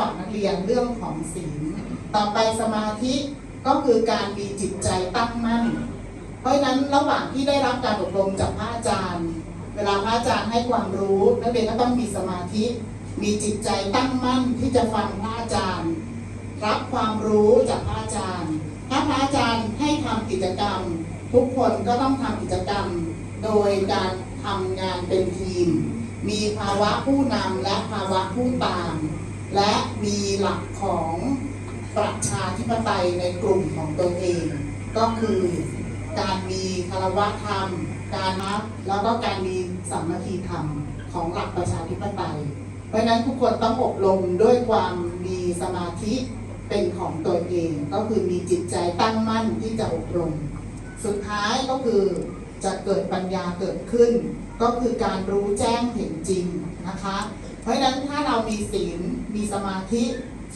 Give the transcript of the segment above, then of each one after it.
ฝากนักเรียนเรื่องของศีลต่อไปสมาธิก็คือการมีจิตใจตั้งมั่น เพราะฉะนั้นระหว่างที่ได้รับการอบรมจากพระอาจารย์ เวลาพระอาจารย์ให้ความรู้นักเรียนก็ต้องมีสมาธิ มีจิตใจตั้งมั่นที่จะฟังพระอาจารย์ รับความรู้จากพระอาจารย์ ถ้าพระอาจารย์ให้ทำกิจกรรม ทุกคนก็ต้องทำกิจกรรม โดยการทำงานเป็นทีม มีภาวะผู้นำและภาวะผู้ตาม และมีหลักของประชาธิปไตยในกลุ่มของตนเอง ก็คือการมีคารวะธรรม การนับแล้วก็การมีสามัคคีธรรมของหลักประชาธิปไตย เพราะฉะนั้นทุกคนต้องอบรมด้วยความมีสมาธิเป็นของตัวเองก็คือมีจิตใจตั้งมั่นที่จะอบรม สุดท้ายก็คือจะเกิดปัญญาเกิดขึ้น ก็คือการรู้แจ้งเห็นจริงนะคะ เพราะฉะนั้นถ้าเรามีศีลมีสมาธิ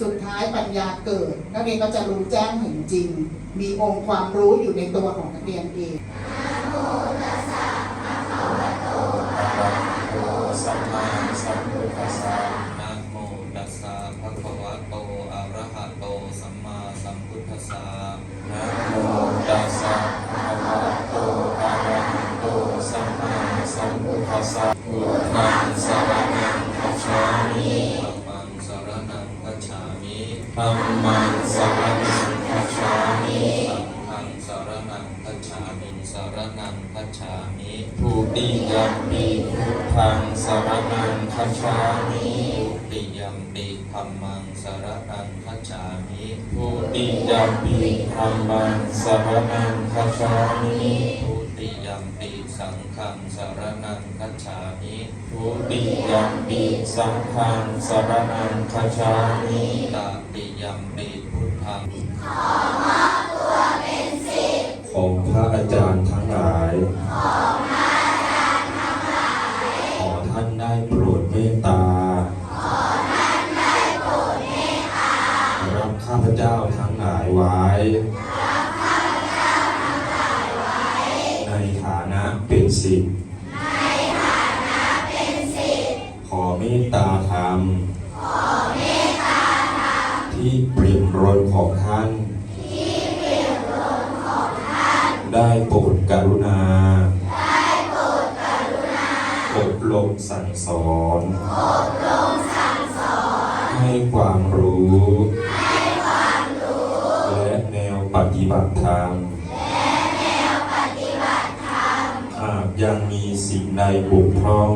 สุดท้ายปัญญาเกิด นักเรียนก็จะรู้แจ้งเห็นจริง มีองค์ความรู้อยู่ในตัวของนักเรียนเองสัมมาสัมพุทธัสสะนะโมตัสสะภะคะวะโตอะระหะโตสัมมาสัมพุทธัสสะนะโมตัสสะภะคะวะโตอะระหะโตสัมมาสัมพุทธัสสะพุทธังสร ธรรมังสรนังคัจฉามิสังฆังสรนังคัจฉามิสารนังคัจฉามิทุ ติยัมปิพุทธังสารณังคัจฉามิทุติยัมปิธัมมังสารณังคัจฉามิทุติยัมปิธัมมังสารณังคัจฉามิทุติยัมปิสังฆังสารณังคัจฉามิทุติยัมปิสังฆังสารณังคัจฉามิตติยัมปิพุทธังของพระอาจารย์ เจ้าทั้งหลายไว้ ในฐานะเป็นสิทธิ์ขอเมตตาธรรม ที่เปรียมรนของท่าน ได้โปรดกรุณาอบรมสั่งสอน ให้ความรู้และแนวปฏิ บัติธรรมหากยังมีสิ่งใดบกพร่อง